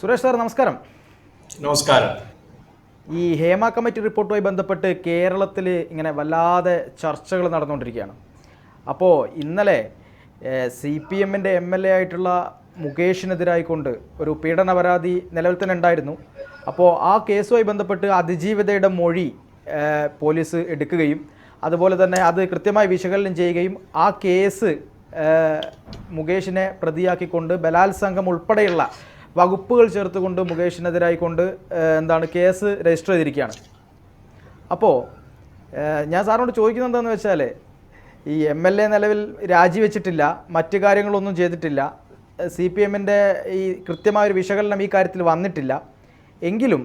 Suresh sir നമസ്കാരം. നമസ്കാരം. ഈ ഹേമ കമ്മിറ്റി റിപ്പോർട്ടുമായി ബന്ധപ്പെട്ട് കേരളത്തിൽ ഇങ്ങനെ വല്ലാതെ ചർച്ചകൾ നടന്നുകൊണ്ടിരിക്കുകയാണ്. അപ്പോൾ ഇന്നലെ സി പി എമ്മിന്റെ എം എൽ എ ആയിട്ടുള്ള മുകേഷിനെതിരായിക്കൊണ്ട് ഒരു പീഡന പരാതി നിലവിൽ തന്നെ ഉണ്ടായിരുന്നു. അപ്പോൾ ആ കേസുമായി ബന്ധപ്പെട്ട് അതിജീവിതയുടെ മൊഴി പോലീസ് എടുക്കുകയും അതുപോലെ തന്നെ അത് കൃത്യമായി വിശകലനം ചെയ്യുകയും ആ കേസ് മുകേഷിനെ പ്രതിയാക്കിക്കൊണ്ട് ബലാത്സംഗം ഉൾപ്പെടെയുള്ള വകുപ്പുകൾ ചേർത്തുകൊണ്ട് മുകേഷിനെതിരായിക്കൊണ്ട് കൊണ്ട് എന്താണ് കേസ് രജിസ്റ്റർ ചെയ്തിരിക്കുകയാണ്. അപ്പോൾ ഞാൻ സാറിനോട് ചോദിക്കുന്നത് എന്താണെന്ന് വെച്ചാൽ ഈ എം എൽ എ നിലവിൽ രാജിവെച്ചിട്ടില്ല മറ്റു കാര്യങ്ങളൊന്നും ചെയ്തിട്ടില്ല സി പി എമ്മിന്റെ ഈ കൃത്യമായൊരു വിശകലനം ഈ കാര്യത്തിൽ വന്നിട്ടില്ല. എങ്കിലും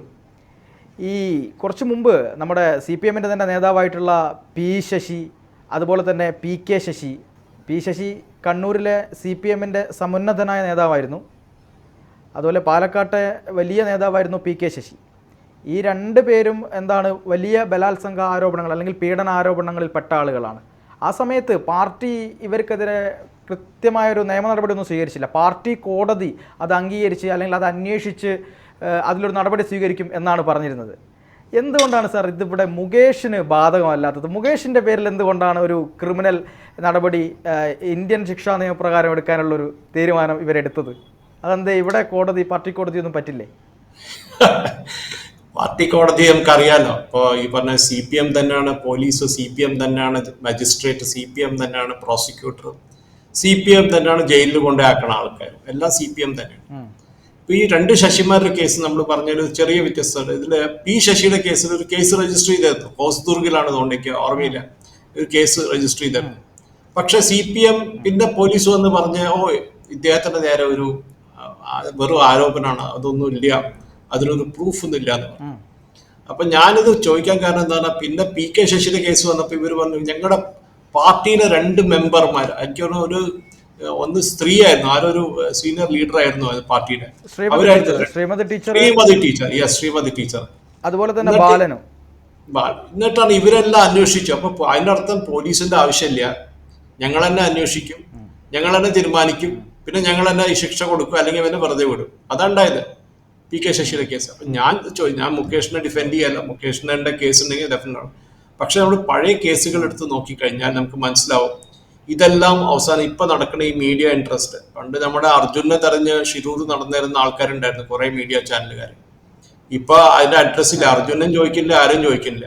ഈ കുറച്ച് മുമ്പ് നമ്മുടെ സി പി എമ്മിന്റെ തന്നെ നേതാവായിട്ടുള്ള പി ശശി അതുപോലെ തന്നെ P K Sasi P Sasi കണ്ണൂരിലെ സി പി എമ്മിന്റെ സമുന്നതനായ നേതാവായിരുന്നു. അതുപോലെ പാലക്കാട്ടെ വലിയ നേതാവായിരുന്നു പി കെ ശശി. ഈ രണ്ട് പേരും എന്താണ് വലിയ ബലാത്സംഗ ആരോപണങ്ങൾ അല്ലെങ്കിൽ പീഡന ആരോപണങ്ങളിൽ പെട്ട ആളുകളാണ്. ആ സമയത്ത് പാർട്ടി ഇവർക്കെതിരെ കൃത്യമായൊരു നിയമ നടപടിയൊന്നും സ്വീകരിച്ചില്ല. പാർട്ടി കോടതി അത് അംഗീകരിച്ച് അല്ലെങ്കിൽ അത് അന്വേഷിച്ച് അതിലൊരു നടപടി സ്വീകരിക്കും എന്നാണ് പറഞ്ഞിരുന്നത്. എന്തുകൊണ്ടാണ് സാർ ഇതിവിടെ മുകേഷിന് ബാധകമല്ലാത്തത്? മുകേഷിന്റെ പേരിൽ എന്തുകൊണ്ടാണ് ഒരു ക്രിമിനൽ നടപടി ഇന്ത്യൻ ശിക്ഷാ നിയമപ്രകാരം എടുക്കാനുള്ളൊരു തീരുമാനം ഇവരെടുത്തത്? അതെന്താ ഇവിടെ കോടതി പാർട്ടി കോടതി ഒന്നും പറ്റില്ലേ? പാർട്ടി കോടതി നമുക്കറിയാലോ. ഇപ്പോൾ ഈ പറഞ്ഞ സി പി എം തന്നെയാണ് പോലീസ് സി പി എം തന്നെയാണ് മജിസ്ട്രേറ്റ് സി പി എം തന്നെയാണ് പ്രോസിക്യൂട്ടർ. സി പി എം തന്നെയാണ് ജയിലിൽ കൊണ്ടാക്കണ ആൾക്കാർ എല്ലാം സി പി എം തന്നെയാണ്. ഇപ്പൊ ഈ രണ്ട് ശശിമാരുടെ കേസ് നമ്മൾ പറഞ്ഞൊരു ചെറിയ വ്യത്യസ്തമാണ് ഇതിൽ പി ശശിയുടെ കേസിൽ ഒരു കേസ് രജിസ്റ്റർ ചെയ്തിരുന്നു. ഹോസ്ദുർഗിലാണ് തോന്നിക്ക് ഓർമ്മയില്ല. ഒരു കേസ് രജിസ്റ്റർ ചെയ്തിരുന്നു. പക്ഷെ സി പി എം പിന്നെ പോലീസ് വന്ന് പറഞ്ഞ് ഓ ഇദ്ദേഹത്തിന്റെ നേരെ ഒരു വെറും ആരോപണമാണ് അതൊന്നും ഇല്ല അതിനൊരു പ്രൂഫ് ഒന്നും ഇല്ല എന്ന് പറഞ്ഞു. അപ്പൊ ഞാനിത് ചോദിക്കാൻ കാരണം എന്താണ്? പിന്നെ പി കെ ശശിയുടെ കേസ് വന്നപ്പോൾ ഇവർ പറഞ്ഞു ഞങ്ങളുടെ പാർട്ടിയിലെ രണ്ട് മെമ്പർമാർ എനിക്ക് തോന്നുന്നു ഒരു ഒന്ന് സ്ത്രീ ആയിരുന്നു ആരൊരു സീനിയർ ലീഡർ ആയിരുന്നു പാർട്ടിയുടെ. ശ്രീമതി അവരായിരുന്നു. Teacher Sreemathi teacher Sreemathi teacher yes Sreemathi teacher അതുപോലെ തന്നെ ബാലനും. എന്നിട്ടാണ് ഇവരെല്ലാം അന്വേഷിച്ചു. അപ്പൊ അതിനർത്ഥം പോലീസിന്റെ ആവശ്യമില്ല. ഞങ്ങൾ തന്നെ അന്വേഷിക്കും. ഞങ്ങൾ തന്നെ തീരുമാനിക്കും. പിന്നെ ഞങ്ങൾ തന്നെ ഈ ശിക്ഷ കൊടുക്കും അല്ലെങ്കിൽ എന്നെ വെറുതെ വിടും. അതാണ്ടായത് പി കെ ശശിയുടെ കേസ്. അപ്പൊ ഞാൻ ചോദിച്ചു ഞാൻ മുകേഷിനെ ഡിഫെൻഡ് ചെയ്യല്ല മുകേഷിന്റെ കേസ് ഉണ്ടെങ്കിൽ ഡെഫിനറ്റ് പക്ഷെ നമ്മൾ പഴയ കേസുകൾ എടുത്ത് നോക്കിക്കഴിഞ്ഞാൽ നമുക്ക് മനസ്സിലാവും. ഇതെല്ലാം അവസാനം ഇപ്പൊ നടക്കുന്ന ഈ മീഡിയ ഇൻട്രസ്റ്റ് പണ്ട് നമ്മുടെ അർജുനെ തെരഞ്ഞ് ഷിരൂർ നടന്നിരുന്ന ആൾക്കാരുണ്ടായിരുന്നു കുറെ മീഡിയ ചാനലുകാർ ഇപ്പൊ അതിന്റെ അഡ്രസ്സില്ല ഇല്ല. അർജുനൻ ചോദിക്കില്ല ആരും ചോദിക്കില്ല.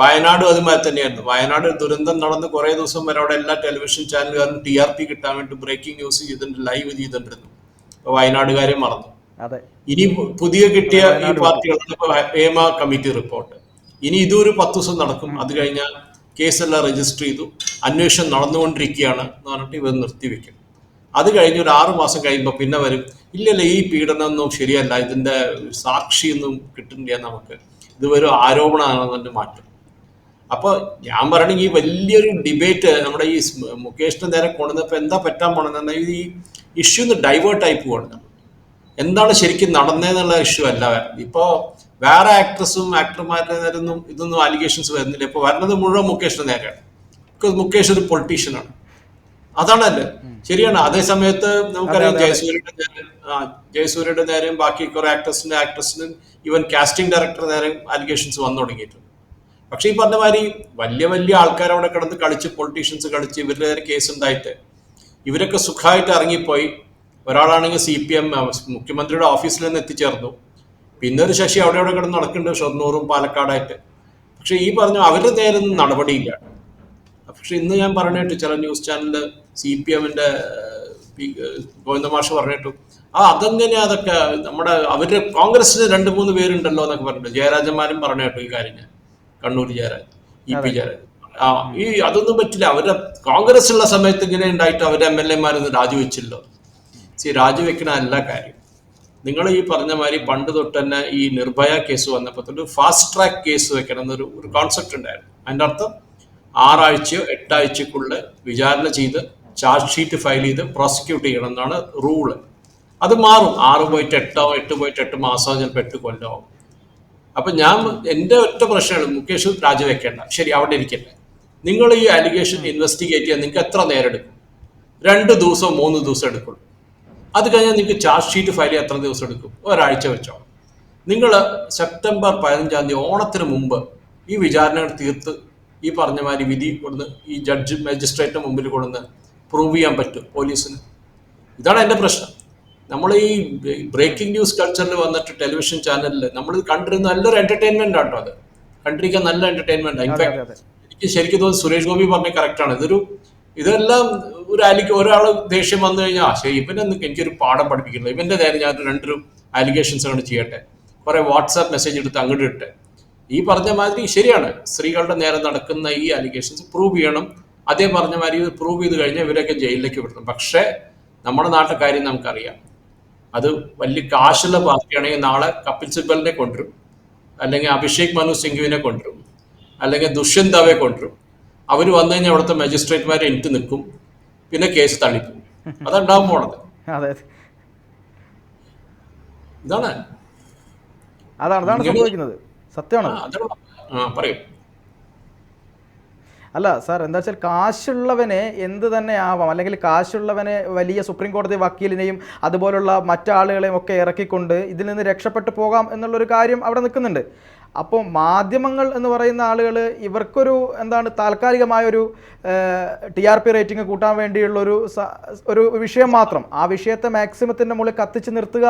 വയനാട് അതുമാതിരി തന്നെയായിരുന്നു. വയനാട് ദുരന്തം നടന്ന് കുറേ ദിവസം വരെ അവിടെ എല്ലാ ടെലിവിഷൻ ചാനലുകാരും ടി ആർ പി കിട്ടാൻ വേണ്ടി ബ്രേക്കിംഗ് ന്യൂസ് ചെയ്തിട്ടുണ്ട് ലൈവ് ചെയ്തിട്ടുണ്ടായിരുന്നു. അപ്പൊ വയനാടുകാരെ മറന്നു. ഇനി പുതിയ കിട്ടിയ ഈ പാർട്ടികളുടെ ഇപ്പൊ ഹേമ കമ്മിറ്റി റിപ്പോർട്ട് ഇനി ഇതൊരു പത്ത് ദിവസം നടക്കും. അത് കഴിഞ്ഞാൽ കേസെല്ലാം രജിസ്റ്റർ ചെയ്തു. അന്വേഷണം നടന്നുകൊണ്ടിരിക്കുകയാണ് എന്ന് പറഞ്ഞിട്ട് ഇവർ നിർത്തിവെക്കും. അത് കഴിഞ്ഞ് ഒരു ആറു മാസം കഴിയുമ്പോൾ പിന്നെ വരും. ഇല്ലല്ല ഈ പീഡനമൊന്നും ശരിയല്ല. ഇതിന്റെ സാക്ഷിയൊന്നും കിട്ടുന്നില്ല നമുക്ക്. ഇത് ഒരു ആരോപണമാണെന്നെ മാറ്റും. അപ്പൊ ഞാൻ പറയണെങ്കിൽ ഈ വലിയൊരു ഡിബേറ്റ് നമ്മുടെ ഈ സ് മുകേഷിന്റെ നേരെ കൊണ്ടുവന്നപ്പോ എന്താ പറ്റാൻ പോണെന്ന് ഈ ഇഷ്യൂ ഒന്ന് ഡൈവേർട്ട് ആയി പോവാണ്. നമ്മൾ എന്താണ് ശരിക്കും നടന്നതെന്നുള്ള ഇഷ്യൂ അല്ല. വരുന്നത് ഇപ്പോ വേറെ ആക്ട്രസും ആക്ടർമാരുടെ നേരൊന്നും ഇതൊന്നും അലിഗേഷൻസ് വരുന്നില്ല. ഇപ്പൊ വരുന്നത് മുഴുവൻ മുകേഷിന്റെ നേരെയാണ്. ബിക്കോസ് മുകേഷ് ഒരു പൊളിറ്റീഷ്യനാണ് അതാണല്ലേ ശരിയാണ്. അതേ സമയത്ത് നമുക്കറിയാം ജയസൂര്യയുടെ നേരെ ആ ജയസൂര്യയുടെ നേരെയും ബാക്കി കുറെ ആക്ടേഴ്സിന്റെ ആക്ട്രസിനും ഈവൻ കാസ്റ്റിംഗ് ഡയറക്ടർ നേരെയും അലിഗേഷൻസ് വന്നു തുടങ്ങിയിട്ടുണ്ട്. പക്ഷെ ഈ പറഞ്ഞ മാതിരി വലിയ വലിയ ആൾക്കാർ അവിടെ കിടന്ന് കളിച്ച് പൊളിറ്റീഷ്യൻസ് കളിച്ച് ഇവരുടെ കേസ് ഉണ്ടായിട്ട് ഇവരൊക്കെ സുഖമായിട്ട് ഇറങ്ങിപ്പോയി. ഒരാളാണെങ്കിൽ സി പി എം മുഖ്യമന്ത്രിയുടെ ഓഫീസിൽ നിന്ന് എത്തിച്ചേർന്നു. പിന്നെ ഒരു ശശി അവിടെ അവിടെ കിടന്ന് നടക്കുന്നുണ്ട് ഷൊർണൂറും പാലക്കാടായിട്ട്. പക്ഷെ ഈ പറഞ്ഞു അവരുടെ നേരെ നടപടിയില്ല. പക്ഷെ ഇന്ന് ഞാൻ പറഞ്ഞിട്ട് ചില ന്യൂസ് ചാനലിൽ സി പി എമ്മിന്റെ ഗോവിന്ദമാഷ് പറഞ്ഞിട്ടു ആ അതെങ്ങനെയാ അതൊക്കെ നമ്മുടെ അവരുടെ കോൺഗ്രസിന് രണ്ട് മൂന്ന് പേരുണ്ടല്ലോ എന്നൊക്കെ പറഞ്ഞിട്ട് ജയരാജന്മാരും പറഞ്ഞു കേട്ടു ഈ കാര്യം ഞാൻ കണ്ണൂർ ജയരാജ് ഇ പി ജയരാജ് ആ ഈ അതൊന്നും പറ്റില്ല. അവരുടെ കോൺഗ്രസ് ഉള്ള സമയത്ത് ഇങ്ങനെ ഉണ്ടായിട്ട് അവരുടെ എം എൽ എമാരൊന്നും രാജിവെച്ചില്ലോ. സി രാജിവെക്കണ എല്ലാ കാര്യം. നിങ്ങൾ ഈ പറഞ്ഞ മാതിരി പണ്ട് തൊട്ട് തന്നെ ഈ നിർഭയ കേസ് വന്നപ്പോൾ തൊട്ട് ഫാസ്റ്റ് ട്രാക്ക് കേസ് വെക്കണം എന്നൊരു ഒരു കോൺസെപ്റ്റ് ഉണ്ടായിരുന്നു. അതിന്റെ അർത്ഥം ആറാഴ്ചയോ എട്ടാഴ്ചക്കുള്ളിൽ വിചാരണ ചെയ്ത് ചാർജ് ഷീറ്റ് ഫയൽ ചെയ്ത് പ്രോസിക്യൂട്ട് ചെയ്യണം എന്നാണ് റൂൾ അത് മാറും. ആറ് പോയിട്ട് എട്ടോ എട്ട് പോയിട്ട് എട്ട് മാസമോ ചിലപ്പോൾ എട്ട് കൊല്ലമോ അപ്പൊ ഞാൻ എന്റെ ഒറ്റ പ്രശ്നമാണ് മുകേഷ് രാജിവെക്കേണ്ട. ശരി അവിടെ ഇരിക്കട്ടെ. നിങ്ങൾ ഈ അലിഗേഷൻ ഇൻവെസ്റ്റിഗേറ്റ് ചെയ്യാൻ നിങ്ങൾക്ക് എത്ര നേരം എടുക്കും? രണ്ട് ദിവസം മൂന്ന് ദിവസം എടുക്കുള്ളൂ. അത് കഴിഞ്ഞാൽ നിങ്ങൾക്ക് ചാർജ് ഷീറ്റ് ഫയൽ ചെയ്യാൻ എത്ര ദിവസം എടുക്കും? ഒരാഴ്ച വെച്ചോ നിങ്ങൾ സെപ്റ്റംബർ പതിനഞ്ചാം തീയതി ഓണത്തിന് മുമ്പ് ഈ വിചാരണകൾ തീർത്ത് ഈ പറഞ്ഞ മാതിരി വിധി കൊടുന്ന് ഈ ജഡ്ജ് മജിസ്ട്രേറ്റിന് മുമ്പിൽ കൊടുന്ന് പ്രൂവ് ചെയ്യാൻ പറ്റും പോലീസിന്. ഇതാണ് എന്റെ പ്രശ്നം. നമ്മൾ ഈ ബ്രേക്കിംഗ് ന്യൂസ് കൾച്ചറിൽ വന്നിട്ട് ടെലിവിഷൻ ചാനലിൽ നമ്മൾ കണ്ടിരുന്ന നല്ലൊരു എന്റർടൈൻമെന്റ് ആട്ടോ അത്. കണ്ടിരിക്കാൻ നല്ല എന്റർടൈൻമെന്റ് ഇൻഫാക്ട് എനിക്ക് ശരിക്കും തോന്നുന്നു സുരേഷ് ഗോപി പറഞ്ഞ കറക്റ്റ് ആണ്. ഇതൊരു ഇതെല്ലാം ഒരു അലിക്ക് ഒരാൾ ദേഷ്യം വന്നു കഴിഞ്ഞാൽ ആ ശരി ഇവനെ എനിക്കൊരു പാഠം പഠിപ്പിക്കുന്നത് ഇവന്റെ നേരെ ഞാൻ രണ്ടൊരു അലിഗേഷൻസ് അങ്ങോട്ട് ചെയ്യട്ടെ. കുറെ വാട്സാപ്പ് മെസ്സേജ് എടുത്ത് അങ്ങോട്ട് ഇട്ടെ. ഈ പറഞ്ഞ മാതിരി ശരിയാണ്. സ്ത്രീകളുടെ നേരെ നടക്കുന്ന ഈ അലിഗേഷൻസ് പ്രൂവ് ചെയ്യണം. അതേ പറഞ്ഞ മാതിരി ഇത് പ്രൂവ് ചെയ്ത് കഴിഞ്ഞാൽ ഇവരൊക്കെ ജയിലിലേക്ക് വിടണം. പക്ഷേ നമ്മുടെ നാട്ടിലെ കാര്യം നമുക്കറിയാം. അത് വലിയ കാശുള്ള പാർട്ടിയാണെങ്കിൽ നാളെ കപിൽ സിബലിനെ കൊണ്ടുവരും. അല്ലെങ്കിൽ അഭിഷേക് മനു സിംഗുവിനെ കൊണ്ടുവരും. അല്ലെങ്കിൽ ദുഷ്യന്ത് ദവെ കൊണ്ടുവരും. അവർ വന്നു കഴിഞ്ഞാൽ അവിടുത്തെ മജിസ്ട്രേറ്റ്മാരെ എനിക്ക് നിൽക്കും. പിന്നെ കേസ് തള്ളിപ്പോകും അതുണ്ടാവും പോണത്. ഇതാണ്. അതാണ് അതാണ് സംഭവിക്കുന്നത്. സത്യമാണ് അതാണ്. ആ പറയും. അല്ല സാർ എന്താ വെച്ചാൽ കാശുള്ളവനെ എന്ത് തന്നെ ആവാം. അല്ലെങ്കിൽ കാശുള്ളവനെ വലിയ സുപ്രീം കോടതി വക്കീലിനെയും അതുപോലുള്ള മറ്റാളുകളെയും ഒക്കെ ഇറക്കിക്കൊണ്ട് ഇതിൽ നിന്ന് രക്ഷപ്പെട്ടു പോകാം എന്നുള്ളൊരു കാര്യം അവിടെ നിൽക്കുന്നുണ്ട്. അപ്പോൾ മാധ്യമങ്ങൾ എന്ന് പറയുന്ന ആളുകൾ ഇവർക്കൊരു എന്താണ് താൽക്കാലികമായൊരു ടി ആർ പി റേറ്റിംഗ് കൂട്ടാൻ വേണ്ടിയുള്ളൊരു ഒരു വിഷയം മാത്രം. ആ വിഷയത്തെ മാക്സിമത്തിന്റെ മുകളിൽ കത്തിച്ച് നിർത്തുക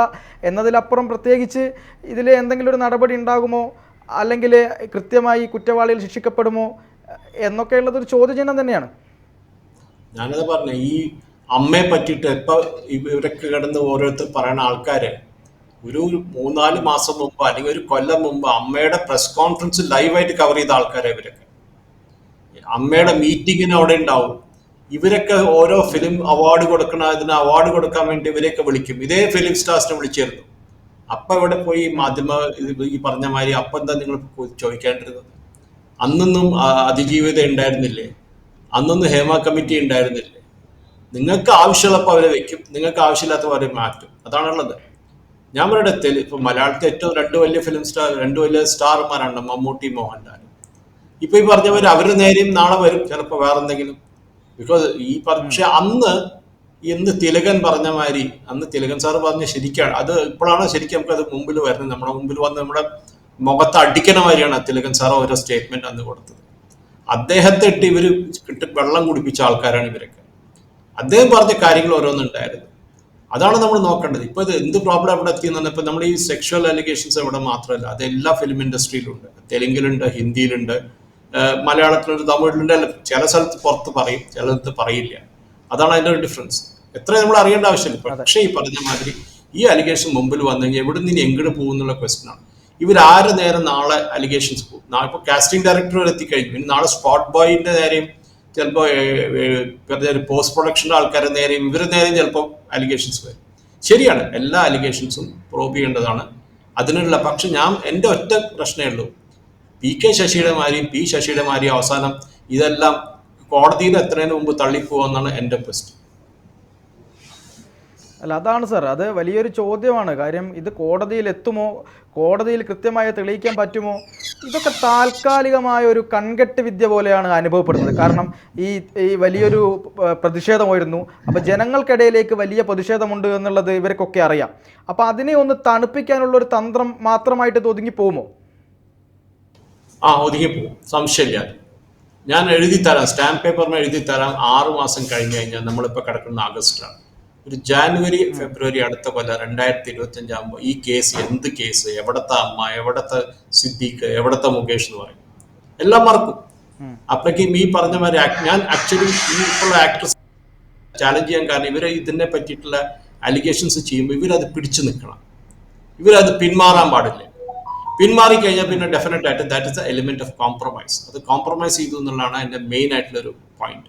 എന്നതിലപ്പുറം പ്രത്യേകിച്ച് ഇതിൽ എന്തെങ്കിലും ഒരു നടപടി ഉണ്ടാകുമോ? അല്ലെങ്കിൽ കൃത്യമായി കുറ്റവാളികൾ ശിക്ഷിക്കപ്പെടുമോ? എന്നൊക്കെയുള്ളത് ഒരു ചോദ്യചിഹ്നം തന്നെയാണ്. ഞാനത് പറഞ്ഞു ഈ അമ്മയെ പറ്റിയിട്ട് ഇപ്പൊ ഇവരൊക്കെ കിടന്ന് ഓരോരുത്തർ പറയുന്ന ആൾക്കാര് ഒരു മൂന്നാൽ മാസം മുമ്പ് അല്ലെങ്കിൽ ഒരു കൊല്ലം മുമ്പ് അമ്മയുടെ പ്രസ് കോൺഫറൻസ് ലൈവായിട്ട് കവർ ചെയ്ത ആൾക്കാരെ ഇവരൊക്കെ. അമ്മയുടെ മീറ്റിങ്ങിന് അവിടെ ഉണ്ടാവും. ഇവരൊക്കെ ഓരോ ഫിലിം അവാർഡ് കൊടുക്കണ ഇതിന് അവാർഡ് കൊടുക്കാൻ വേണ്ടി ഇവരെയൊക്കെ വിളിക്കും. ഇതേ ഫിലിം സ്റ്റാർസിനെ വിളിച്ചിരുന്നു. അപ്പൊ ഇവിടെ പോയി മാധ്യമ ഈ പറഞ്ഞ മാതിരി അപ്പൊ എന്താ നിങ്ങൾ ചോദിക്കേണ്ടിരുന്നത്? അന്നൊന്നും അതിജീവിതം ഉണ്ടായിരുന്നില്ലേ? അന്നൊന്നും ഹേമ കമ്മിറ്റി ഉണ്ടായിരുന്നില്ലേ? നിങ്ങൾക്ക് ആവശ്യമുള്ളപ്പോൾ അവരെ വെക്കും നിങ്ങൾക്ക് ആവശ്യമില്ലാത്തപ്പോൾ അവരെ മാറ്റും. അതാണുള്ളത്. ഞാൻ പറയട്ടെ തെലു ഇപ്പൊ മലയാളത്തിൽ ഏറ്റവും രണ്ട് വലിയ ഫിലിം സ്റ്റാർ രണ്ട് വലിയ സ്റ്റാർമാരാണ് മമ്മൂട്ടി മോഹൻലാൽ. ഇപ്പൊ ഈ പറഞ്ഞവർ അവരുടെ നേരെയും നാളെ വരും ചിലപ്പോൾ വേറെ എന്തെങ്കിലും. ബിക്കോസ് ഈ പക്ഷെ അന്ന് എന്ന് തിലകൻ പറഞ്ഞ മാതിരി അന്ന് തിലകൻ സാറ് പറഞ്ഞ ശരിക്കാണ്. അത് ഇപ്പോഴാണ് ശരിക്കും നമുക്ക് അത് മുമ്പിൽ വരുന്നത്. നമ്മുടെ മുമ്പിൽ വന്ന് നമ്മുടെ മുഖത്ത് അടിക്കണ മാതിരിയാണ് തിലകൻ സാർ ഓരോ സ്റ്റേറ്റ്മെന്റ് അന്ന് കൊടുത്തത്. അദ്ദേഹത്തെ ഇട്ട് കിട്ട് വെള്ളം കുടിപ്പിച്ച ആൾക്കാരാണ് ഇവരൊക്കെ. അദ്ദേഹം പറഞ്ഞ കാര്യങ്ങൾ ഓരോന്നുണ്ടായിരുന്നു. അതാണ് നമ്മൾ നോക്കേണ്ടത്. ഇപ്പൊ ഇത് എന്ത് പ്രോബ്ലം അവിടെ എത്തിയെന്ന് ഇപ്പൊ നമ്മൾ ഈ സെക്ഷൽ അലിഗേഷൻസ് ഇവിടെ മാത്രമല്ല അത് എല്ലാ ഫിലിം ഇൻഡസ്ട്രിയിലും ഉണ്ട് തെലുങ്കിലുണ്ട് ഹിന്ദിയിലുണ്ട് മലയാളത്തിലുണ്ട് തമിഴിലുണ്ട് അല്ല ചില സ്ഥലത്ത് പുറത്ത് പറയും ചില സ്ഥലത്ത് പറയില്ല. അതാണ് അതിന്റെ ഒരു ഡിഫറൻസ് എത്ര നമ്മൾ അറിയേണ്ട ആവശ്യമില്ല. പക്ഷേ ഈ പറഞ്ഞ മാതിരി ഈ അലിഗേഷൻ മുമ്പിൽ വന്നു കഴിഞ്ഞാൽ എവിടെ നിന്ന് എങ്ങോട്ട് പോകും എന്നുള്ള ആണ്. ഇവരാരെ നേരെ നാളെ അലിഗേഷൻസ് പോകും. ഇപ്പോൾ കാസ്റ്റിംഗ് ഡയറക്ടർ എത്തിക്കഴിഞ്ഞു. പിന്നെ നാളെ സ്പോട്ട് ബോയിന്റെ നേരെയും ചിലപ്പോൾ പോസ്റ്റ് പ്രൊഡക്ഷന്റെ ആൾക്കാരുടെ നേരെയും ഇവരുടെ നേരെയും ചിലപ്പോൾ അലിഗേഷൻസ് വരും. ശരിയാണ് എല്ലാ അലിഗേഷൻസും പ്രോബ് ചെയ്യേണ്ടതാണ്. അതിനുള്ള പക്ഷെ ഞാൻ എന്റെ ഒറ്റ പ്രശ്നമേ ഉള്ളൂ. പി കെ ശശിയുടെ മാരിയും പി ശശിയുടെ മാരിയും അവസാനം ഇതെല്ലാം കോടതിയിൽ എത്രയും മുമ്പ് തള്ളിപ്പോകുമെന്നാണ് എന്റെ ക്വസ്റ്റ്യൻ അല്ല അതാണ് സാർ. അത് വലിയൊരു ചോദ്യമാണ്. കാര്യം ഇത് കോടതിയിൽ എത്തുമോ? കോടതിയിൽ കൃത്യമായി തെളിയിക്കാൻ പറ്റുമോ? ഇതൊക്കെ താൽക്കാലികമായ ഒരു കൺകെട്ട് വിദ്യ പോലെയാണ് അനുഭവപ്പെടുന്നത്. കാരണം ഈ ഈ വലിയൊരു പ്രതിഷേധമായിരുന്നു. അപ്പോൾ ജനങ്ങൾക്കിടയിലേക്ക് വലിയ പ്രതിഷേധമുണ്ട് എന്നുള്ളത് ഇവർക്കൊക്കെ അറിയാം. അപ്പോൾ അതിനെ ഒന്ന് തണുപ്പിക്കാനുള്ള ഒരു തന്ത്രം മാത്രമായിട്ട് ഇത് ഒതുങ്ങി പോകുമോ? ആ ഒതുങ്ങിപ്പോവും സംശയമില്ല. ഞാൻ എഴുതി തരാം സ്റ്റാമ്പ് പേപ്പറിന് എഴുതി തരാം ആറ് മാസം കഴിഞ്ഞ് കഴിഞ്ഞാൽ നമ്മളിപ്പോൾ കിടക്കുന്ന ആഗസ്റ്റിലാണ്. ഒരു ജാനുവരി ഫെബ്രുവരി അടുത്ത കൊല്ലം രണ്ടായിരത്തി ഇരുപത്തി അഞ്ചാകുമ്പോൾ ഈ കേസ് എന്ത് കേസ്? എവിടത്തെ അമ്മ? എവിടത്തെ സിദ്ദീഖ്? എവിടത്തെ മുകേഷ് എന്ന് പറയും. എല്ലാം മറക്കും. അപ്പോഴേക്കും ഈ പറഞ്ഞ മാതിരി ഞാൻ ആക്ച്വലി ഈ ഇപ്പോൾ ആക്ട്രസ് ചാലഞ്ച് ചെയ്യാൻ കാരണം ഇവർ ഇതിനെ പറ്റിയിട്ടുള്ള അലിഗേഷൻസ് ചെയ്യുമ്പോൾ ഇവരത് പിടിച്ചു നിൽക്കണം ഇവരത് പിന്മാറാൻ പാടില്ല. പിന്മാറി കഴിഞ്ഞാൽ പിന്നെ ഡെഫിനറ്റ് ആയിട്ട് that is the element of compromise അത് കോംപ്രമൈസ് ചെയ്തു എന്നുള്ളതാണ് എന്റെ മെയിൻ ആയിട്ടുള്ള ഒരു പോയിന്റ്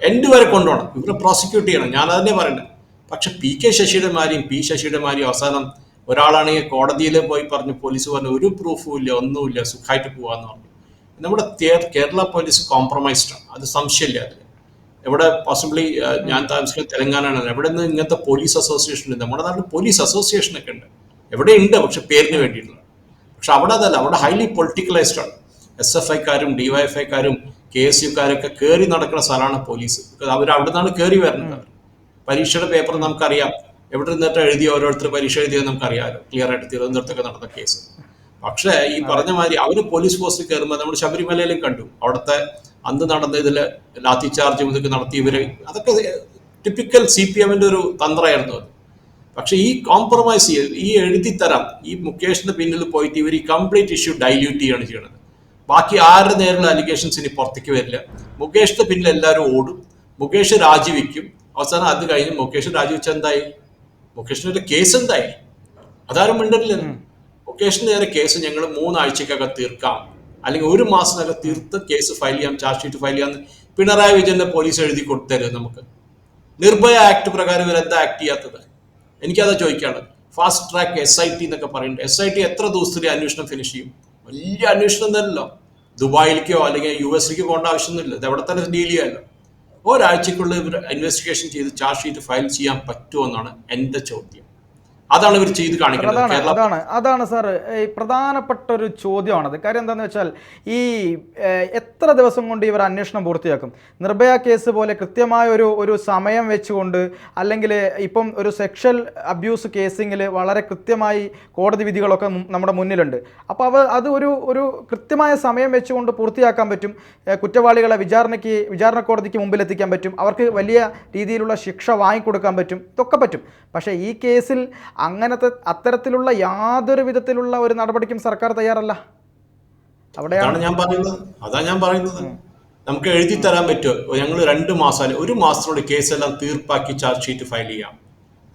എൻഡ് വരെ കൊണ്ടുപോകണം. ഇവരെ പ്രോസിക്യൂട്ട് ചെയ്യണം. ഞാൻ അതന്നെ പറയണ്ട. പക്ഷെ പി കെ ശശിയുടെ മാരിയും പി ശശിയുടെ മാരിയും അവസാനം ഒരാളാണെങ്കിൽ കോടതിയിൽ പോയി പറഞ്ഞു പോലീസ് പറഞ്ഞു ഒരു പ്രൂഫും ഇല്ല ഒന്നുമില്ല സുഖമായിട്ട് പോവാന്ന് പറഞ്ഞു. നമ്മുടെ കേരള പോലീസ് കോംപ്രമൈസ്ഡ് ആണ്. അത് സംശയമില്ല അതിൽ. എവിടെ പോസിബിളി ഞാൻ താമസിക്കുന്ന തെലങ്കാനയാണ്. എവിടെ നിന്ന് ഇങ്ങനത്തെ പോലീസ് അസോസിയേഷൻ ഉണ്ട്? നമ്മുടെ നാട്ടിൽ പോലീസ് അസോസിയേഷൻ ഒക്കെ ഉണ്ട്. എവിടെ ഉണ്ട്? പക്ഷെ പേരിന് വേണ്ടിയിട്ടുള്ള. പക്ഷെ അവിടെ അതല്ല. അവിടെ ഹൈലി പൊളിറ്റിക്കലൈസ്ഡ് ആണ്. എസ് എഫ് ഐക്കാരും ഡിവൈഎഫ് ഐക്കാരും കെ എസ് യുക്കാരൊക്കെ കയറി നടക്കുന്ന സ്ഥലമാണ് പോലീസ്. അവർ അവിടെ നിന്നാണ് കയറി വരുന്നത്. പരീക്ഷയുടെ പേപ്പർ നമുക്കറിയാം. എവിടെ നിന്നിട്ട് എഴുതി ഓരോരുത്തർ പരീക്ഷ എഴുതിയത് നമുക്കറിയാമല്ലോ ക്ലിയർ ആയിട്ട് തിരുവനന്തപുരത്തൊക്കെ നടന്ന കേസ് പക്ഷേ ഈ പറഞ്ഞ മാതിരി അവർ പോലീസ് പോസ്റ്റിൽ കയറുമ്പോൾ നമ്മൾ ശബരിമലയിലും കണ്ടു. അവിടുത്തെ അന്ന് നടന്ന ഇതിൽ ലാത്തി മുതൽ ഇതൊക്കെ നടത്തിയവര് അതൊക്കെ ടിപ്പിക്കൽ സി പി എമ്മിന്റെ ഒരു തന്ത്രമായിരുന്നു അത്. പക്ഷെ ഈ കോംപ്രമൈസ് ചെയ്ത് ഈ എഴുതി തരാം ഈ മുകേഷിന്റെ പിന്നിൽ പോയിട്ട് ഇവർ ഈ കംപ്ലീറ്റ് ഇഷ്യൂ ഡൈല്യൂട്ട് ചെയ്യാണ് ചെയ്യുന്നത് ബാക്കി ആരുടെ നേരിലുള്ള അലിഗേഷൻസ് ഇനി പുറത്തേക്ക് വരില്ല. മുകേഷിന്റെ പിന്നിൽ എല്ലാവരും ഓടും. മുകേഷ് രാജിവെക്കും. അവസാനം അത് കഴിഞ്ഞ് മുകേഷ് രാജിവെച്ച എന്തായി? മുകേഷിനൊരു കേസ് എന്തായി? അതാരും മിണ്ടല്ലേ മുകേഷിന് നേരെ കേസ് ഞങ്ങൾ മൂന്നാഴ്ചക്കകം തീർക്കാം. അല്ലെങ്കിൽ ഒരു മാസത്തിനകം തീർത്ത് കേസ് ഫയൽ ചെയ്യാം ചാർജ് ഷീറ്റ് ഫയൽ ചെയ്യാം പിണറായി വിജയന്റെ പോലീസ് എഴുതി കൊടുത്തരുത് നമുക്ക്. നിർഭയ ആക്ട് പ്രകാരം ഇവർ എന്താ ആക്ട് ചെയ്യാത്തത്? എനിക്കതാ ചോദിക്കാനുള്ളത്. Fast track S I T എന്നൊക്കെ പറയുന്നുണ്ട്. എസ് ഐ ടി എത്ര ദിവസത്തിൽ അന്വേഷണം ഫിനിഷ് ചെയ്യും? വലിയ അന്വേഷണം തന്നെയല്ലോ ദുബായിലേക്കോ അല്ലെങ്കിൽ യു എസിലേക്കോ പോകേണ്ട ആവശ്യമൊന്നുമില്ല. ഇത് എവിടെ തന്നെ ഡീൽ ചെയ്യാമല്ലോ ഒരാഴ്ചക്കുള്ളിൽ ഇവർ ഇൻവെസ്റ്റിഗേഷൻ ചെയ്ത് ചാർജ് ഷീറ്റ് ഫയൽ ചെയ്യാൻ പറ്റുമോ എന്നാണ് എന്റെ ചോദ്യം. അതാണ് ഇവർ ചെയ്ത് കാണിക്കുന്നത്. അതാണ് അതാണ് സാർ ഈ പ്രധാനപ്പെട്ട ഒരു ചോദ്യമാണത്. കാര്യം എന്താണെന്ന് വെച്ചാൽ ഈ എത്ര ദിവസം കൊണ്ട് ഇവർ അന്വേഷണം പൂർത്തിയാക്കും? നിർഭയ കേസ് പോലെ കൃത്യമായ ഒരു ഒരു സമയം വെച്ചുകൊണ്ട് അല്ലെങ്കിൽ ഇപ്പം ഒരു സെക്ഷൽ അബ്യൂസ് കേസിങ്ങിൽ വളരെ കൃത്യമായി കോടതി വിധികളൊക്കെ നമ്മുടെ മുന്നിലുണ്ട്. അപ്പോൾ അവ അത് ഒരു ഒരു കൃത്യമായ സമയം വെച്ചുകൊണ്ട് പൂർത്തിയാക്കാൻ പറ്റും. കുറ്റവാളികളെ വിചാരണയ്ക്ക് വിചാരണ കോടതിക്ക് മുമ്പിലെത്തിക്കാൻ പറ്റും. അവർക്ക് വലിയ രീതിയിലുള്ള ശിക്ഷ വാങ്ങിക്കൊടുക്കാൻ പറ്റും. ഇതൊക്കെ പറ്റും. പക്ഷേ ഈ കേസിൽ അങ്ങനത്തെ അത്തരത്തിലുള്ള യാതൊരു വിധത്തിലുള്ള ഒരു നടപടിക്കും സർക്കാർ തയ്യാറല്ല. അവിടെയാണ് ഞാൻ പറയുന്നത്. അതാ ഞാൻ പറയുന്നത്. നമുക്ക് എഴുതി തരാൻ പറ്റുമോ? ഞങ്ങൾ രണ്ട് മാസം ഒരു മാസത്തിനുള്ളിൽ കേസെല്ലാം തീർപ്പാക്കി ചാർജ് ഷീറ്റ് ഫയൽ ചെയ്യാം.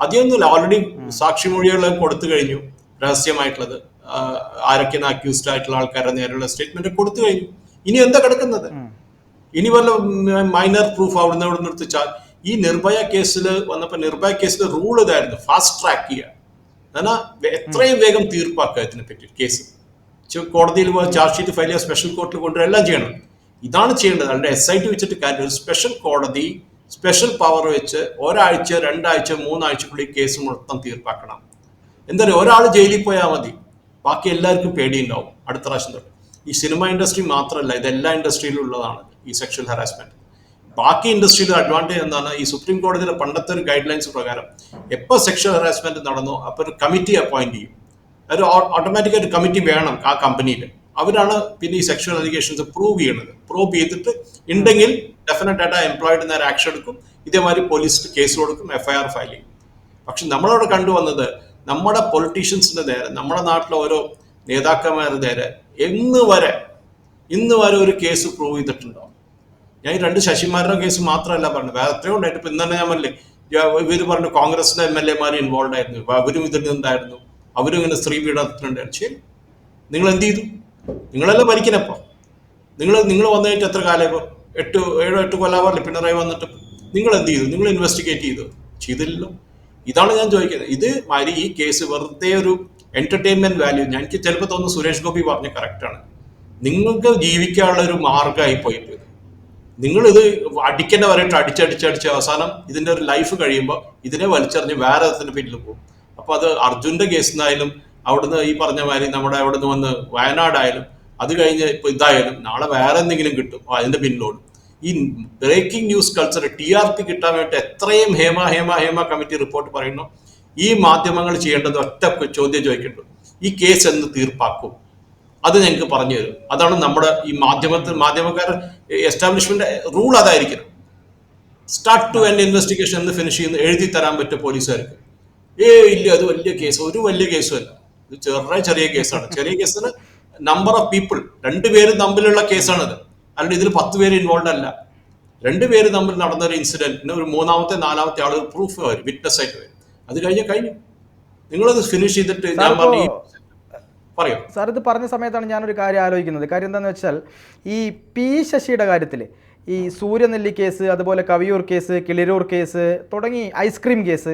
അധികമൊന്നുമില്ല. ഓൾറെഡി സാക്ഷി സാക്ഷിമൊഴികളെല്ലാം കൊടുത്തു കഴിഞ്ഞു. രഹസ്യമായിട്ടുള്ളത്. ആരൊക്കെ ആരൊക്കെയാണ് അക്യൂസ്ഡ് ആയിട്ടുള്ള ആൾക്കാരുടെ നേരെയുള്ള സ്റ്റേറ്റ്മെന്റ് കൊടുത്തു കഴിഞ്ഞു. ഇനി എന്താ കിടക്കുന്നത്? ഇനി വല്ല മൈനർ പ്രൂഫ് അവിടുന്ന് അവിടെ നിർത്തിച്ചാൽ ഈ നിർഭയ കേസിൽ വന്നപ്പോൾ നിർഭയ കേസിൽ റൂൾ ഇതായിരുന്നു. ഫാസ്റ്റ് ട്രാക്ക് ചെയ്യുക എന്നാൽ എത്രയും വേഗം തീർപ്പാക്കുക ഇതിനെ പറ്റി കേസ് കോടതിയിൽ ചാർജ് ഷീറ്റ് ഫയൽ ചെയ്യുക സ്പെഷ്യൽ കോർട്ടിൽ കൊണ്ടുവരിക എല്ലാം ചെയ്യണം. ഇതാണ് ചെയ്യേണ്ടത്. അല്ലാണ്ട് എസ് ഐ ടി വെച്ചിട്ട് കാര്യം ഒരു സ്പെഷ്യൽ കോടതി സ്പെഷ്യൽ പവർ വെച്ച് ഒരാഴ്ച രണ്ടാഴ്ച മൂന്നാഴ്ചക്കുള്ളിൽ കേസ് മൊത്തം തീർപ്പാക്കണം. എന്താ പറയുക ഒരാൾ ജയിലിൽ പോയാൽ മതി. ബാക്കി എല്ലാവർക്കും പേടിയുണ്ടാവും അടുത്ത പ്രാവശ്യം തൊട്ട്. ഈ സിനിമ ഇൻഡസ്ട്രി മാത്രമല്ല ഇത് എല്ലാ ഇൻഡസ്ട്രിയിലും ഉള്ളതാണ് ഈ സെക്ഷൽ ഹറാസ്മെന്റ് ബാക്കി ഇൻഡസ്ട്രിയിലെ അഡ്വാന്റേജ് എന്താണ്? ഈ സുപ്രീം കോടതിയിലെ പണ്ടത്തെ ഒരു ഗൈഡ് ലൈൻസ് പ്രകാരം എപ്പോൾ സെക്ഷൽ ഹറാസ്മെന്റ് നടന്നോ അപ്പോൾ ഒരു കമ്മിറ്റി അപ്പോയിന്റ് ചെയ്യും. ഒരു ഓട്ടോമാറ്റിക് ഒരു കമ്മിറ്റി വേണം ആ കമ്പനിയിൽ അവരാണ് പിന്നെ ഈ സെക്ഷൽ അലിഗേഷൻസ് പ്രൂവ് ചെയ്യുന്നത് പ്രൂവ് ചെയ്തിട്ട് ഉണ്ടെങ്കിൽ ഡെഫിനറ്റ് ആയിട്ട് എംപ്ലോയിഡ് നേരെ ആക്ഷൻ എടുക്കും. ഇതേമാതിരി പോലീസിൽ കേസ് കൊടുക്കും എഫ്ഐആർ ഫയൽ ചെയ്യും. പക്ഷെ നമ്മളവിടെ കണ്ടുവന്നത് നമ്മുടെ പൊളിറ്റീഷ്യൻസിന്റെ നേരെ നമ്മുടെ നാട്ടിലെ ഓരോ നേതാക്കന്മാരുടെ നേരെ എന്ന് വരെ ഇന്ന് വരെ ഒരു കേസ് പ്രൂവ് ചെയ്തിട്ടുണ്ടോ? ഞാൻ ഈ രണ്ട് ശശിമാരുടെ കേസ് മാത്രമല്ല പറഞ്ഞു വേറെ എത്രയോ ഉണ്ടായിട്ട് ഇപ്പൊ ഇന്നലെ ഞാൻ പറഞ്ഞില്ലേ ഇവർ പറഞ്ഞു കോൺഗ്രസിന്റെ എം എൽ എമാർ ഇൻവോൾവ് ആയിരുന്നു. അവരും ഇതിൽ നിന്നുണ്ടായിരുന്നു. അവരും ഇങ്ങനെ സ്ത്രീ പീഡനത്തിനുണ്ടായിരുന്നു ശരി നിങ്ങൾ എന്ത് ചെയ്തു? നിങ്ങളെല്ലാം ഭരിക്കണപ്പൊ നിങ്ങൾ നിങ്ങൾ വന്നിട്ട് എത്ര കാലം ഇപ്പൊ? എട്ട് ഏഴോ എട്ട് കൊല്ലാവാറില്ല പിണറായി വന്നിട്ട് നിങ്ങൾ എന്ത് ചെയ്തു? നിങ്ങൾ ഇൻവെസ്റ്റിഗേറ്റ് ചെയ്തു. ചെയ്തില്ലല്ലോ ഇതാണ് ഞാൻ ചോദിക്കുന്നത്. ഇത് മാതിരി ഈ കേസ് വെറുതെ ഒരു എന്റർടൈൻമെന്റ് വാല്യൂ ഞാൻ എനിക്ക് ചിലപ്പോൾ തോന്നുന്നു സുരേഷ് ഗോപി പറഞ്ഞ കറക്റ്റാണ് നിങ്ങൾക്ക് ജീവിക്കാനുള്ള ഒരു മാർഗമായി പോയി നിങ്ങൾ ഇത് അടിക്കേണ്ട വരെയിട്ട് അടിച്ചടിച്ചടിച്ച് അവസാനം ഇതിന്റെ ഒരു ലൈഫ് കഴിയുമ്പോൾ ഇതിനെ വലിച്ചെറിഞ്ഞ് വേറെ അതിന് പിന്നിൽ പോകും. അപ്പൊ അത് അർജുന്റെ കേസിനായാലും അവിടുന്ന് ഈ പറഞ്ഞ മാതിരി നമ്മുടെ അവിടെ നിന്ന് വന്ന് വയനാടായാലും അത് കഴിഞ്ഞ് ഇപ്പൊ ഇതായാലും നാളെ വേറെ എന്തെങ്കിലും കിട്ടും. അതിന്റെ പിന്നിലോടും. ഈ breaking news culture T R P കിട്ടാൻ വേണ്ടി എത്രയും ഹേമ ഹേമ ഹേമ കമ്മിറ്റി റിപ്പോർട്ട് പറയുന്നു. ഈ മാധ്യമങ്ങൾ ചെയ്യേണ്ടത് ഒറ്റ ചോദ്യം ചോദിക്കേണ്ടത് ഈ കേസ് എന്ന് തീർപ്പാക്കും. അത് ഞങ്ങൾക്ക് പറഞ്ഞു തരും. അതാണ് നമ്മുടെ ഈ മാധ്യമത്തിൽ മാധ്യമക്കാർ എസ്റ്റാബ്ലിഷ്മെന്റ് റൂൾ അതായിരിക്കണം. സ്റ്റാർട്ട് ടു എൻഡ് ഇൻവെസ്റ്റിഗേഷൻ എന്ന് ഫിനിഷ് ചെയ്യുന്ന എഴുതി തരാൻ പറ്റും പോലീസുകാർക്ക്. ഏ ഇല്ല അത് വലിയ കേസ് ഒരു വലിയ കേസും അല്ല. ഇത് ചെറിയ ചെറിയ കേസാണ് ചെറിയ കേസിന് നമ്പർ ഓഫ് പീപ്പിൾ രണ്ടുപേരും തമ്മിലുള്ള കേസാണത് അല്ലാണ്ട് ഇതിൽ പത്ത് പേര് ഇൻവോൾവ് അല്ല. രണ്ടുപേര് തമ്മിൽ നടന്ന ഒരു ഇൻസിഡന്റിന് ഒരു മൂന്നാമത്തെ നാലാമത്തെ ആൾ പ്രൂഫ് വരും വിറ്റ്നസ് ആയിട്ട് വരും. അത് കഴിഞ്ഞ് കഴിഞ്ഞു. നിങ്ങളത് ഫിനിഷ് ചെയ്തിട്ട് ഞാൻ പറഞ്ഞു പറയോ. സാർ ഇത് പറഞ്ഞ സമയത്താണ് ഞാനൊരു കാര്യം ആലോചിക്കുന്നത്. കാര്യം എന്താണെന്ന് വെച്ചാൽ ഈ പി ശശിയുടെ കാര്യത്തിൽ ഈ സൂര്യനെല്ലി കേസ് അതുപോലെ കവിയൂർ കേസ് കിളിരൂർ കേസ് തുടങ്ങി ഐസ്ക്രീം കേസ്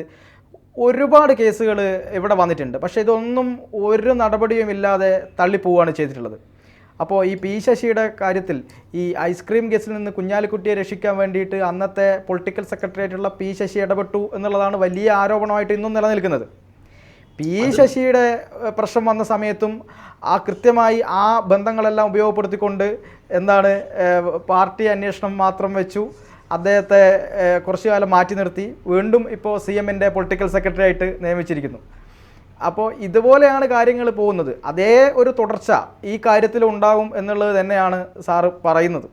ഒരുപാട് കേസുകൾ ഇവിടെ വന്നിട്ടുണ്ട്. പക്ഷേ ഇതൊന്നും ഒരു നടപടിയും ഇല്ലാതെ തള്ളിപ്പോവുകയാണ് ചെയ്തിട്ടുള്ളത്. അപ്പോൾ ഈ പി ശശിയുടെ കാര്യത്തിൽ ഈ ഐസ്ക്രീം കേസിൽ നിന്ന് കുഞ്ഞാലിക്കുട്ടിയെ രക്ഷിക്കാൻ വേണ്ടിയിട്ട് അന്നത്തെ പൊളിറ്റിക്കൽ സെക്രട്ടറിയായിട്ടുള്ള പി ശശി ഇടപെട്ടു എന്നുള്ളതാണ് വലിയ ആരോപണമായിട്ട് ഇന്നും നിലനിൽക്കുന്നത്. പി ശശിയുടെ പ്രശ്നം വന്ന സമയത്തും ആ കൃത്യമായി ആ ബന്ധങ്ങളെല്ലാം ഉപയോഗപ്പെടുത്തിക്കൊണ്ട് എന്താണ് പാർട്ടി അന്വേഷണം മാത്രം വെച്ചു. അദ്ദേഹത്തെ കുറച്ചു കാലം മാറ്റി നിർത്തി. വീണ്ടും ഇപ്പോൾ സി എമ്മിന്റെ പൊളിറ്റിക്കൽ സെക്രട്ടറി ആയിട്ട് നിയമിച്ചിരിക്കുന്നു. അപ്പോൾ ഇതുപോലെയാണ് കാര്യങ്ങൾ പോകുന്നത്. അതേ ഒരു തുടർച്ച ഈ കാര്യത്തിൽ ഉണ്ടാകും എന്നുള്ളത് തന്നെയാണ് സാറ് പറയുന്നത്.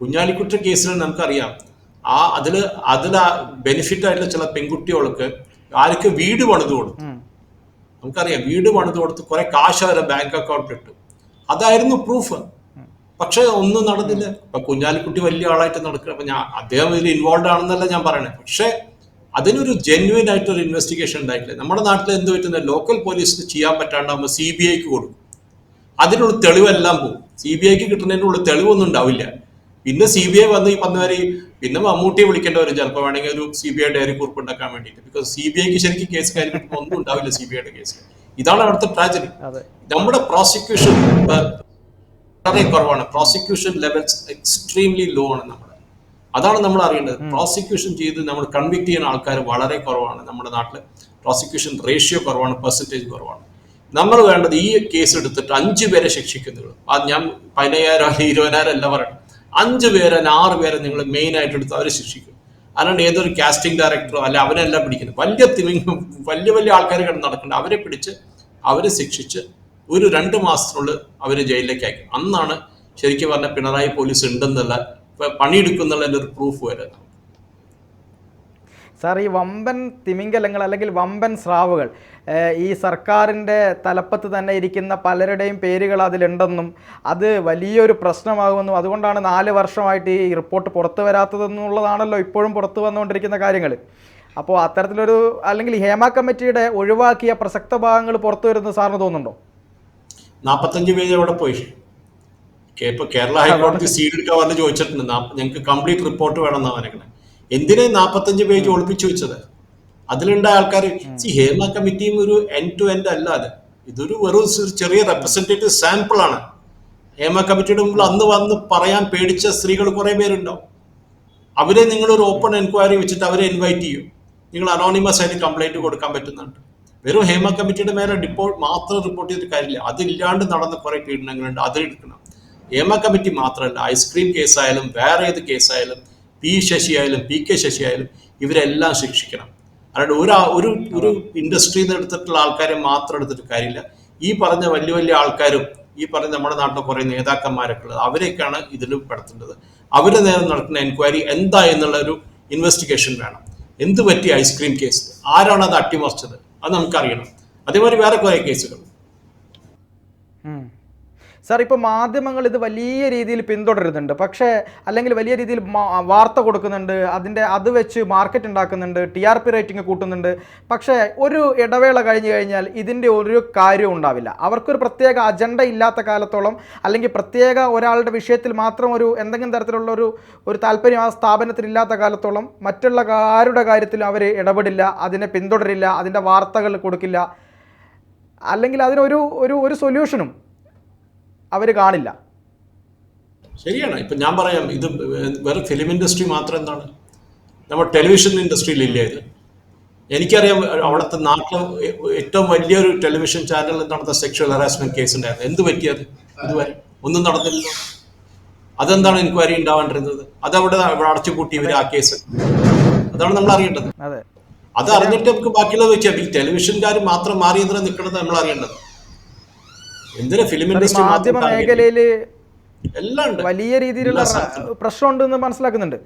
കുഞ്ഞാലിക്കുറ്റ കേസിൽ നമുക്കറിയാം. ആ അതിൽ അതിൽ ബെനിഫിറ്റ് ആയിട്ടുള്ള ചില പെൺകുട്ടികൾക്ക് ആർക്ക് വീട് പണിത് കൊടുത്തു. നമുക്കറിയാം വീട് പണിത് കൊടുത്ത് കുറെ കാശ് അവരെ ബാങ്ക് അക്കൗണ്ട് ഇട്ടു. അതായിരുന്നു പ്രൂഫ് പക്ഷെ ഒന്നും നടന്നില്ല. ഇപ്പൊ കുഞ്ഞാലിക്കുട്ടി വലിയ ആളായിട്ട് നടക്കുക അപ്പൊ ഞാൻ അദ്ദേഹം ഇതിൽ ഇൻവോൾവ് ആണെന്നല്ല ഞാൻ പറയണേ. പക്ഷെ അതിനൊരു ജെന്വിൻ ആയിട്ടൊരു ഇൻവെസ്റ്റിഗേഷൻ ഉണ്ടായിട്ടില്ല. നമ്മുടെ നാട്ടിൽ എന്ത് പറ്റുന്ന ലോക്കൽ പോലീസിന് ചെയ്യാൻ പറ്റാണ്ടാകുമ്പോൾ സി ബി ഐക്ക് കൊടുക്കും. അതിനുള്ള തെളിവെല്ലാം പോകും. സി ബി ഐക്ക് കിട്ടുന്നതിനുള്ള തെളിവൊന്നും ഉണ്ടാവില്ല. പിന്നെ സി ബി ഐ വന്ന് ഈ പറഞ്ഞ മാതിരി പിന്നെ മമ്മൂട്ടിയെ വിളിക്കേണ്ട വരും ചിലപ്പോൾ വേണമെങ്കിൽ ഒരു സി ബി ഐ ഡയറി കുറിപ്പ് ഉണ്ടാക്കാൻ വേണ്ടിയിട്ട്. ബിക്കോസ് സി ബി ഐക്ക് ശരിക്കും കേസ് കാര്യം ഒന്നും ഉണ്ടാവില്ല സി ബി ഐയുടെ കേസ് ഇതാണ് അവിടുത്തെ ട്രാജഡി നമ്മുടെ പ്രോസിക്യൂഷൻ വളരെ കുറവാണ്. പ്രോസിക്യൂഷൻ ലെവൽസ് എക്സ്ട്രീംലി ലോ ആണ് നമ്മുടെ. അതാണ് നമ്മൾ അറിയേണ്ടത്. പ്രോസിക്യൂഷൻ ചെയ്ത് നമ്മൾ കൺവിക്ട് ചെയ്യുന്ന ആൾക്കാർ വളരെ കുറവാണ്. നമ്മുടെ നാട്ടിൽ പ്രോസിക്യൂഷൻ റേഷ്യോ കുറവാണ് പെർസെന്റേജ് കുറവാണ്. നമ്മൾ വേണ്ടത് ഈ കേസ് എടുത്തിട്ട് അഞ്ചു പേരെ ശിക്ഷിക്കുന്നത് അത് ഞാൻ പതിനയ്യായിരം ഇരുപതിനായിരം എല്ലാം പറയണം അഞ്ച് പേരെ ആറ് പേരെ നിങ്ങൾ മെയിൻ ആയിട്ട് എടുത്ത് അവരെ ശിക്ഷിക്കും. അല്ലാണ്ട് ഏതൊരു കാസ്റ്റിംഗ് ഡയറക്ടറോ അല്ല അവനെല്ലാം പിടിക്കുന്നത് വലിയ തിമിങ് വലിയ വലിയ ആൾക്കാർ കിടന്ന് നടക്കുന്നുണ്ട് അവരെ പിടിച്ച് അവരെ ശിക്ഷിച്ച് ഒരു രണ്ട് മാസത്തിനുള്ളിൽ അവരെ ജയിലിലേക്ക് അയക്കും. അന്നാണ് ശരിക്കും പറഞ്ഞ പിണറായി പോലീസ് ഉണ്ടെന്നുള്ള പണിയെടുക്കുന്നുള്ള ഒരു പ്രൂഫ് വരുന്നത്. സാർ ഈ വമ്പൻ തിമിംഗലങ്ങൾ അല്ലെങ്കിൽ വമ്പൻ സ്രാവുകൾ ഈ സർക്കാരിന്റെ തലപ്പത്ത് തന്നെ ഇരിക്കുന്ന പലരുടെയും പേരുകൾ അതിലുണ്ടെന്നും അത് വലിയൊരു പ്രശ്നമാകുമെന്നും അതുകൊണ്ടാണ് നാല് വർഷമായിട്ട് ഈ റിപ്പോർട്ട് പുറത്തു വരാത്തതെന്നുള്ളതാണല്ലോ ഇപ്പോഴും പുറത്തു വന്നുകൊണ്ടിരിക്കുന്ന കാര്യങ്ങൾ. അപ്പോൾ അത്തരത്തിലൊരു അല്ലെങ്കിൽ ഹേമ കമ്മിറ്റിയുടെ ഒഴിവാക്കിയ പ്രസക്ത ഭാഗങ്ങൾ പുറത്തു വരുന്നത് സാറിന് തോന്നുന്നുണ്ടോ? നാൽപ്പത്തഞ്ച് പേജ് അവിടെ പോയി. ഇപ്പൊ കേരള ഹൈക്കോടതി സീഡ് എടുക്കാൻ ചോദിച്ചിട്ടുണ്ട്. ഞങ്ങൾക്ക് കംപ്ലീറ്റ് റിപ്പോർട്ട് വേണം എന്നാ പറഞ്ഞത് എന്തിനാ നാപ്പത്തഞ്ച് പേജ് ഒളിപ്പിച്ചു വെച്ചത്? അതിലുണ്ടായ ആൾക്കാർ സി ഹേമ കമ്മിറ്റിയും ഒരു എൻ ടു എൻഡ് അല്ല അത്. ഇതൊരു വെറും ചെറിയ റെപ്രസെന്റേറ്റീവ് സാമ്പിൾ ആണ്. ഹേമ കമ്മിറ്റിയുടെ മുമ്പിൽ അന്ന് വന്ന് പറയാൻ പേടിച്ച സ്ത്രീകൾ കുറെ പേരുണ്ടാവും. അവരെ നിങ്ങൾ ഒരു ഓപ്പൺ എൻക്വയറി വെച്ചിട്ട് അവരെ ഇൻവൈറ്റ് ചെയ്യും. നിങ്ങൾ അനോണിമസ് ആയിട്ട് കംപ്ലൈന്റ് കൊടുക്കാൻ പറ്റുന്നുണ്ട്. വെറും ഹേമ കമ്മിറ്റിയുടെ മേലെ റിപ്പോർട്ട് മാത്രം റിപ്പോർട്ട് ചെയ്തിട്ട് കാര്യമില്ല. അതില്ലാണ്ട് നടന്ന കുറെ പീഡനങ്ങളുണ്ട്. അതിലെടുക്കണം. ഹേമ കമ്മിറ്റി മാത്രമല്ല ഐസ്ക്രീം കേസായാലും വേറെ ഏത് കേസായാലും പി ശശി ആയാലും പി കെ ശശി ആയാലും ഇവരെല്ലാം ശിക്ഷിക്കണം. അല്ലാണ്ട് ഒരു ഒരു ഒരു ഇൻഡസ്ട്രിയിൽ നിന്ന് എടുത്തിട്ടുള്ള ആൾക്കാരെ മാത്രം എടുത്തിട്ട് കാര്യമില്ല. ഈ പറഞ്ഞ വലിയ വലിയ ആൾക്കാരും ഈ പറഞ്ഞ നമ്മുടെ നാട്ടിലെ കുറേ നേതാക്കന്മാരൊക്കെ ഉള്ളത് അവരെയൊക്കെയാണ് ഇതിൽ പെടുത്തേണ്ടത്. അവരുടെ നേരെ നടക്കുന്ന എൻക്വയറി എന്താ എന്നുള്ള ഒരു ഇൻവെസ്റ്റിഗേഷൻ വേണം. എന്ത് പറ്റി ഐസ്ക്രീം കേസ്? ആരാണ് അത് അട്ടിമറിച്ചത്? അത് നമുക്കറിയണം. അതേമാതിരി വേറെ കുറേ കേസുകൾ. സാർ ഇപ്പോൾ മാധ്യമങ്ങൾ ഇത് വലിയ രീതിയിൽ പിന്തുടരുന്നുണ്ട്. പക്ഷേ അല്ലെങ്കിൽ വലിയ രീതിയിൽ വാർത്ത കൊടുക്കുന്നുണ്ട്. അതിന്റെ അത് വെച്ച് മാർക്കറ്റ് ഉണ്ടാക്കുന്നുണ്ട്. ടി ആർ പി റേറ്റിംഗ് കൂട്ടുന്നുണ്ട്. പക്ഷേ ഒരു ഇടവേള കഴിഞ്ഞ് കഴിഞ്ഞാൽ ഇതിന്റെ ഒരു കാര്യവും ഉണ്ടാവില്ല. അവർക്കൊരു പ്രത്യേക അജണ്ട ഇല്ലാത്ത കാലത്തോളം അല്ലെങ്കിൽ പ്രത്യേക ഒരാളുടെ വിഷയത്തിൽ മാത്രം ഒരു എന്തെങ്കിലും തരത്തിലുള്ള ഒരു ഒരു താല്പര്യം ആ സ്ഥാപനത്തിൽ ഇല്ലാത്ത കാലത്തോളം മറ്റുള്ള ആരുടെ കാര്യത്തിലും അവർ ഇടപെടില്ല അതിനെ പിന്തുടരില്ല അതിന്റെ വാർത്തകൾ കൊടുക്കില്ല. അല്ലെങ്കിൽ അതിനൊരു ഒരു ഒരു സൊല്യൂഷനും അവർ കാണില്ല. ശരിയാണ്. ഇപ്പൊ ഞാൻ പറയാം ഇത് വേറെ ഫിലിം ഇൻഡസ്ട്രി മാത്രം എന്താണ്? നമ്മുടെ ടെലിവിഷൻ ഇൻഡസ്ട്രിയിൽ ഇല്ലേ ഇത്. എനിക്കറിയാം അവിടുത്തെ നാട്ടിലെ ഏറ്റവും വലിയൊരു ടെലിവിഷൻ ചാനലിൽ നടന്ന സെക്ഷൽ ഹറാസ്മെന്റ് കേസ് ഉണ്ടായിരുന്നു. എന്ത് പറ്റിയത് ഇതുവരെ? ഒന്നും നടന്നില്ല അതെന്താണ് എൻക്വയറി ഉണ്ടാവേണ്ടിരുന്നത്? അതവിടെ അവിടെ അടച്ചുപൂട്ടി ഇവർ ആ കേസ് അതാണ് നമ്മൾ അറിയേണ്ടത്. അതെ. അറിഞ്ഞിട്ട് നമുക്ക് ബാക്കിയുള്ളത് വെച്ചാൽ ഈ ടെലിവിഷൻകാർ മാത്രം മാറിയതിനെ നിൽക്കണത് നിൽക്കുന്നത് നമ്മൾ അറിയേണ്ടത് എന്തിനാ ഫിലിം ഈ ഇൻഡസ്ട്രി മാധ്യമ? മേഖലയിൽ വലിയ രീതിയിലുള്ള പ്രശ്നമുണ്ട് എന്ന് സ്ഥലത്തും. പ്രശ്നമുണ്ടെന്ന് മനസ്സിലാക്കുന്നുണ്ട്.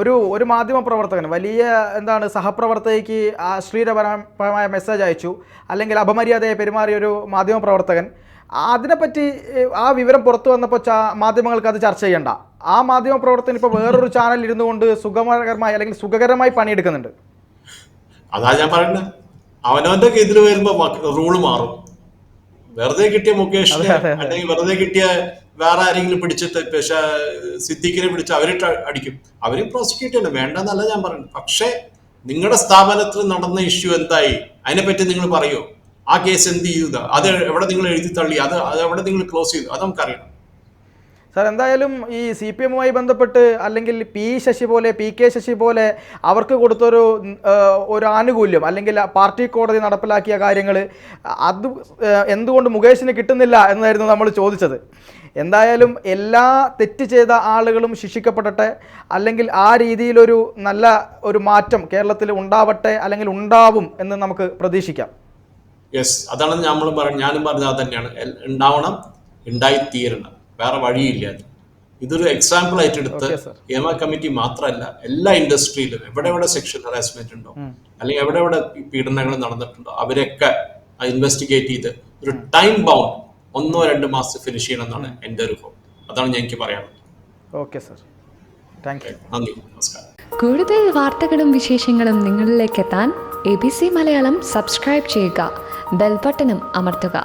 ഒരു ഒരു മാധ്യമ പ്രവർത്തകൻ വലിയ എന്താണ് സഹപ്രവർത്തകയ്ക്ക് അശ്ലീലപരമായ മെസ്സേജ് അയച്ചു അല്ലെങ്കിൽ അപമര്യാദയെ പെരുമാറിയ ഒരു മാധ്യമ പ്രവർത്തകൻ അതിനെപ്പറ്റി ആ വിവരം പുറത്തു വന്നപ്പോൾ മാധ്യമങ്ങൾക്ക് അത് ചർച്ച ചെയ്യണ്ട. ആ മാധ്യമ പ്രവർത്തകൻ ഇപ്പോൾ വേറൊരു ചാനലിൽ ഇരുന്നു കൊണ്ട് സുഖകരമായി അല്ലെങ്കിൽ സുഖകരമായി പണിയെടുക്കുന്നുണ്ട്. അതാ ഞാൻ പറയുന്നത് അവനവന്റെ ഇതിൽ വരുമ്പോൾ റൂൾ മാറും. വെറുതെ കിട്ടിയ മുകേഷിനെ അതെ. അല്ലെങ്കിൽ വെറുതെ കിട്ടിയ വേറെ ആരെങ്കിലും പിടിച്ചിട്ട് പക്ഷേ സിദ്ദിഖിനെ പിടിച്ച് അവരിട്ട് അടിക്കും. അവരെ പ്രോസിക്യൂട്ട് ചെയ്യണം വേണ്ടെന്നല്ല ഞാൻ പറയുന്നത്. പക്ഷേ നിങ്ങളുടെ സ്ഥാപനത്തിൽ നടന്ന ഇഷ്യൂ എന്തായി? അതിനെപ്പറ്റി നിങ്ങൾ പറയോ? ആ കേസ് എന്ത് ചെയ്തു? അത് എവിടെ നിങ്ങൾ എഴുതി തള്ളി? അത് അത് എവിടെ നിങ്ങൾ ക്ലോസ് ചെയ്തു? അത് നമുക്കറിയണം. സാർ എന്തായാലും ഈ സി പി എമ്മുമായി ബന്ധപ്പെട്ട് അല്ലെങ്കിൽ പി ശശി പോലെ പി കെ ശശി പോലെ അവർക്ക് കൊടുത്തൊരു ഒരു ആനുകൂല്യം അല്ലെങ്കിൽ പാർട്ടി കോടതി നടപ്പിലാക്കിയ കാര്യങ്ങൾ അത് എന്തുകൊണ്ട് മുകേഷിന് കിട്ടുന്നില്ല എന്നായിരുന്നു നമ്മൾ ചോദിച്ചത്. എന്തായാലും എല്ലാ തെറ്റ് ചെയ്ത ആളുകളും ശിക്ഷിക്കപ്പെടട്ടെ അല്ലെങ്കിൽ ആ രീതിയിലൊരു നല്ല ഒരു മാറ്റം കേരളത്തിൽ ഉണ്ടാവട്ടെ അല്ലെങ്കിൽ ഉണ്ടാവും എന്ന് നമുക്ക് പ്രതീക്ഷിക്കാം. യെസ് അതാണ് നമ്മൾ പറഞ്ഞ ഞാനും പറഞ്ഞത് തന്നെയാണ്. ഉണ്ടാവണം ഉണ്ടായിത്തീരണം. വേറെ വഴിയില്ല. ഇതൊരു എക്സാമ്പിൾ ആയിട്ട് എടുത്ത് ഏമ കമ്മിറ്റി മാത്രമല്ല എല്ലാ ഇൻഡസ്ട്രിയിലും എവിടെ എവിടെ സെക്ഷൽ ഹറാസ്മെന്റ് ഉണ്ടോ അല്ലെങ്കിൽ എവിടെ എവിടെ പീഡനങ്ങൾ നടന്നിട്ടുണ്ടോ അവരൊക്കെ ഇൻവെസ്റ്റിഗേറ്റ് ചെയ്ത് ഒരു ടൈം ബൗണ്ട് ഒന്നോ രണ്ടോ മാസം ഫിനിഷ് ചെയ്യണം എന്നാണ് എന്റെ ഒരു ഹോപ്പ് അതാണ് ഞാൻ എനിക്ക് പറയാനുള്ളത്. ഓക്കെ സർ താങ്ക് യു നന്ദി. നമസ്കാരം. കൂടുതൽ വാർത്തകളും വിശേഷങ്ങളും നിങ്ങളിലേക്ക് എത്താൻ A B C Malayalam subscribe ചെയ്യുക. ബെൽബട്ടനും അമർത്തുക.